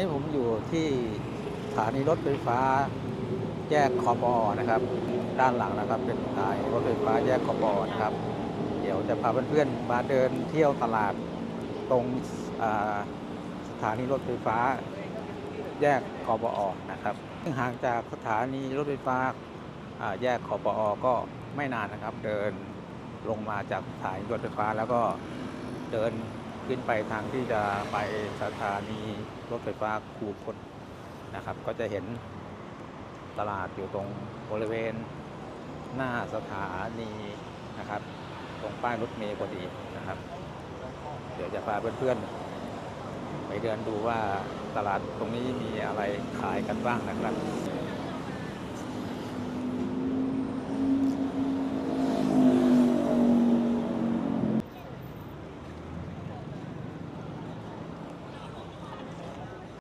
นี้ผมอยู่ที่สถานีรถไฟฟ้าแยกคอปอนะครับ ด้านหลังนะครับ เป็นสถานีรถไฟฟ้าแยกคอปอนะครับ เดี๋ยวจะพาเพื่อนๆมาเดินเที่ยวตลาดตรงสถานีรถไฟฟ้า แยกคอปอนะครับซึ่งห่างจากสถานีรถไฟฟ้าแยกคอปอก็ไม่นานนะครับ เดินลงมาจากสานีรถไฟฟ้าแล้วก็เดิน ขึ้นไปทางที่จะไปสถานีรถไฟฟ้าคูคตนะครับ ก็จะเห็นตลาดอยู่ตรงบริเวณหน้าสถานีนะครับ ตรงป้ายรถเมล์พอดีนะครับ เดี๋ยวจะพาเพื่อนๆไปเดินดูว่าตลาดตรงนี้มีอะไรขายกันบ้างนะครับ